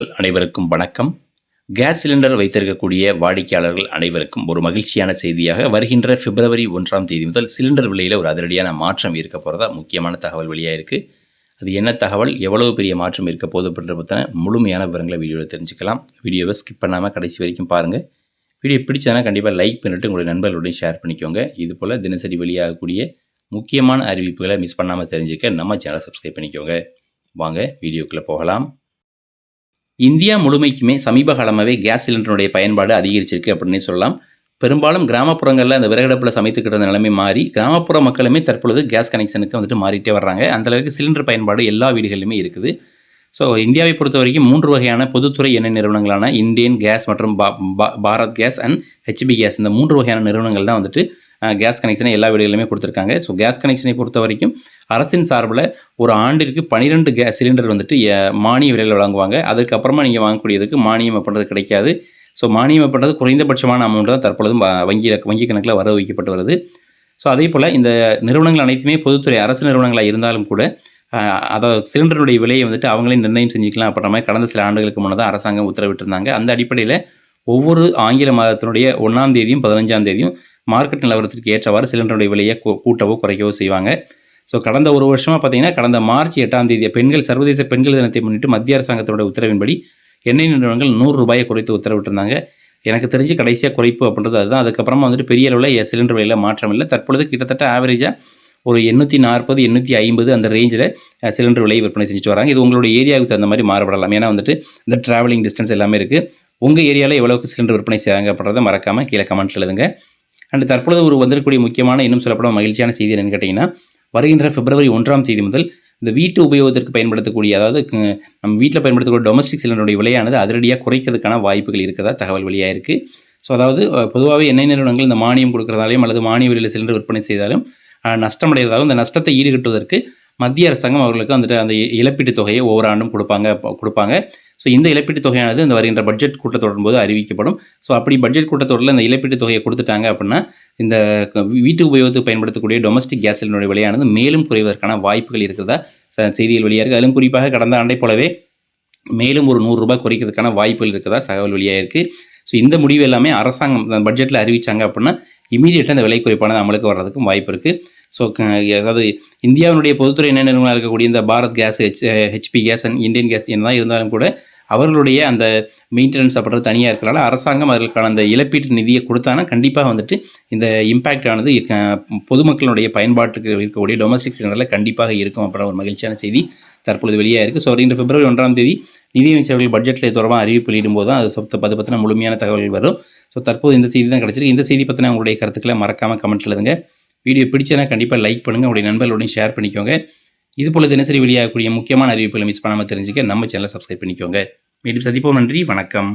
அனைவருக்கும் வணக்கம். Gas cylinder வைத்திருக்கக்கூடிய வாடிக்கையாளர்கள் அனைவருக்கும் ஒரு மகிழ்ச்சியான செய்தியாக வருகின்ற பிப்ரவரி ஒன்றாம் தேதி முதல் சிலிண்டர் விலையில் ஒரு அதிரடியான மாற்றம் இருக்க போகிறதா முக்கியமான தகவல் வெளியாக இருக்குது அது என்ன தகவல் எவ்வளவு பெரிய மாற்றம் இருக்க போது அப்படின்ற பற்றின முழுமையான விவரங்களை வீடியோவில் தெரிஞ்சுக்கலாம். வீடியோவை ஸ்கிப் பண்ணாமல் கடைசி வரைக்கும் பாருங்கள் வீடியோ பிடிச்சதுனா கண்டிப்பாக லைக் பண்ணிட்டு உங்களுடைய நண்பர்களுடன் ஷேர் பண்ணிக்கோங்க. இது போல் தினசரி வெளியாகக்கூடிய முக்கியமான அறிவிப்புகளை மிஸ் பண்ணாமல் தெரிஞ்சுக்க நம்ம சேனலை சப்ஸ்கிரைப் பண்ணிக்கோங்க. வாங்க வீடியோக்குள்ளே போகலாம். இந்தியா முழுமைக்குமே சமீப காலமாகவே கேஸ் சிலிண்டருடைய பயன்பாடு அதிகரிச்சிருக்கு அப்படின்னே சொல்லலாம். பெரும்பாலும் கிராமப்புறங்களில் அந்த விறகடுப்பில் சமைத்துக்கிட்ட நிலைமை மாறி கிராமப்புற மக்களுமே தற்பொழுது கேஸ் கனெக்ஷனுக்கு வந்துட்டு மாறிட்டே வர்றாங்க. அந்த அளவுக்கு சிலிண்டர் பயன்பாடு எல்லா வீடுகளிலுமே இருக்குது. ஸோ இந்தியாவை பொறுத்த வரைக்கும் மூன்று வகையான பொதுத்துறை எண்ணெய் நிறுவனங்களான இந்தியன் கேஸ் மற்றும் பா- பா- Bharat gas and HP gas இந்த மூன்று வகையான நிறுவனங்கள் தான் வந்துட்டு கேஸ் கனெக்ஷனை எல்லா வீடுகளிலுமே கொடுத்துருக்காங்க. ஸோ கேஸ் கனெக்ஷனை பொறுத்த வரைக்கும் அரசின் சார்பில் ஒரு ஆண்டிற்கு பன்னிரெண்டு கேஸ் சிலிண்டர் வந்துட்டு மானிய விலையில் வழங்குவாங்க. அதுக்கப்புறமா நீங்கள் வாங்கக்கூடியதுக்கு மானியம் அப்படின்றது கிடைக்காது. ஸோ மானியம் அப்படின்றது குறைந்தபட்சமான அமௌண்ட் தான் தற்பொழுதும் வ- வங்கியில் வங்கி கணக்கில் வர வைக்கப்பட்டு வருது. ஸோ அதே போல் இந்த நிறுவனங்கள் அனைத்துமே பொதுத்துறை அரசு நிறுவனங்களாக இருந்தாலும் கூட அஹ், அதாவது சிலிண்டருடைய விலையை வந்துட்டு அவங்களே நிர்ணயம் செஞ்சுக்கலாம் அப்படின்ற மாதிரி கடந்த சில ஆண்டுகளுக்கு முன்னதாக அரசாங்கம் உத்தரவிட்டிருந்தாங்க. அந்த அடிப்படையில் ஒவ்வொரு ஆங்கில மாதத்தினுடைய ஒன்றாம் தேதியும் பதினஞ்சாம் தேதியும் மார்க்கெட் நிலவரத்திற்கு ஏற்றவாறு சிலிண்டருடைய விலையை கூட்டவோ குறைக்கவோ செய்வாங்க. ஸோ கடந்த ஒரு வருஷமாக பார்த்தீங்கன்னா கடந்த மார்ச் எட்டாம் தேதி பெண்கள் சர்வதேச பெண்கள் தினத்தை முன்னிட்டு மத்திய அரசாங்கத்தோட உத்தரவின்படி எண்ணெய் நிறுவனங்கள் நூறு ரூபாயை குறைத்து உத்தரவிட்டிருந்தாங்க. எனக்கு தெரிஞ்சு கடைசியாக குறைப்பு அப்படின்றது அதுதான். அதுக்கப்புறமா வந்துட்டு பெரிய அளவில் சிலிண்டர் விலையில் மாற்றம் இல்லை. தற்பொழுது கிட்டத்தட்ட ஆவரேஜாக ஒரு எண்ணூற்றி நாற்பது எண்ணூற்றி ஐம்பது அந்த ரேஞ்சில் சிலிண்டர் விலை விற்பனை செஞ்சுட்டு வராங்க. இது உங்களுடைய ஏரியாவுக்கு தகுந்த மாதிரி மாறுபடலாம். ஏன்னா வந்துட்டு இந்த டிராவலிங் டிஸ்டன்ஸ் எல்லாமே இருக்குது உங்கள் ஏரியாவில் எவ்வளோக்கு சிலிண்டர் விற்பனை செய்கிறாங்க அப்படின்றத மறக்காமல் கீழே கமெண்ட் எழுதுங்க. அண்ட் தற்பொழுது ஒரு வந்திருக்கக்கூடிய முக்கியமான இன்னும் சொல்லப்படும் மகிழ்ச்சியான செய்தி என்னன்னு கேட்டிங்கன்னா வருகின்ற பிப்ரவரி ஒன்றாம் தேதி முதல் இந்த வீட்டு உபயோகத்திற்கு பயன்படுத்தக்கூடிய அதாவது நம்ம வீட்டில் பயன்படுத்தக்கூடிய டொமஸ்டிக் சிலிண்டருடைய விலையானது அதிரடியாக குறைக்கிறதுக்கான வாய்ப்புகள் இருக்கிறதா தகவல் வெளியாக இருக்குது ஸோ அதாவது பொதுவாகவே எண்ணெய் நிறுவனங்கள் இந்த மானியம் கொடுக்குறதாலையும் அல்லது மானிய விலையில் சிலிண்டர் விற்பனை செய்தாலும் அஹ், நஷ்டமடைகிறதாகவும் இந்த நஷ்டத்தை ஈடுகட்டுவதற்கு மத்திய அரசாங்கம் அவர்களுக்கு வந்துட்டு அந்த இ- இழப்பீட்டுத் தொகையை ஒவ்வொரு ஆண்டும் கொடுப்பாங்க கொடுப்பாங்க. ஸோ இந்த இழப்பீட்டுத் தொகையானது இந்த வருகின்ற பட்ஜெட் கூட்டத்தொடரும் போது அறிவிக்கப்படும். ஸோ அப்படி பட்ஜெட் கூட்டத்தொடரில் இந்த இழப்பீட்டுத் தொகையை கொடுத்துட்டாங்க அப்படின்னா இந்த வீட்டு உபயோகத்துக்கு பயன்படுத்தக்கூடிய டொமஸ்டிக் கேஸ் சிலிண்டருடைய விலையானது மேலும் குறைவதற்கான வாய்ப்புகள் இருக்கிறதா? செய்தியில் செய்திகள் வெளியாக இருக்குது அதிலும் குறிப்பாக கடந்த ஆண்டை போலவே மேலும் ஒரு நூறுரூபா குறைக்கிறதுக்கான வாய்ப்புகள் இருக்கிறதா? தகவல் வெளியாக இருக்குது ஸோ இந்த முடிவு எல்லாமே அரசாங்கம் பட்ஜெட்டில் அறிவிச்சாங்க அப்படின்னா இமீடியட்டாக இந்த விலை குறைப்பானது அமலுக்கு வர்றதுக்கும் வாய்ப்பு இருக்குது ஸோ அதாவது இந்தியாவினுடைய பொதுத்துறை எண்ணெய் நிறுவனம் இருக்கக்கூடிய இந்த Bharat gas H HP gas and Indian gas என்னதான் இருந்தாலும் கூட அவர்களுடைய அந்த மெயின்டெனன்ஸ் அப்படின்றது தனியாக இருக்கிறனால அரசாங்கம் அவர்களுக்கான அந்த இழப்பீட்டு நிதியை கொடுத்தானா கண்டிப்பாக வந்துட்டு இந்த இம்பேக்ட் ஆனது க- பொதுமக்களுடைய பயன்பாட்டுக்கு இருக்கக்கூடிய டொமஸ்டிக் சிலிண்டரில் கண்டிப்பாக இருக்கும் அப்படின்ற ஒரு மகிழ்ச்சியான செய்தி தற்பொழுது வெளியாக இருக்குது ஸோ இந்த பிப்ரவரி ஒன்றாம் தேதி நிதியமைச்சர்கள் பட்ஜெட்டில் தொடர்பாக அறிவிப்பு வெளியிடும்போது தான் அது சொத்து பது பற்றின முழுமையான தகவல்கள் வரும். ஸோ தற்போது இந்த செய்தி தான் கிடச்சிருக்கு. இந்த செய்தி பற்றின உங்களுடைய கருத்துக்களை மறக்காமல் கமெண்ட் எழுதுங்க. வீடியோ பிடிச்சனா கண்டிப்பாக லைக் பண்ணுங்கள் உங்களுடைய நண்பர்களோடையும் ஷேர் பண்ணிக்கோங்க. இது போல தினசரி வெளியாகக்கூடிய முக்கியமான அறிவிப்புகளை மிஸ் பண்ணாமல் தெரிஞ்சுக்க நம்ம சேனலை சப்ஸ்கிரைப் பண்ணிக்கோங்க. மீண்டும் சந்திப்போம். நன்றி. வணக்கம்.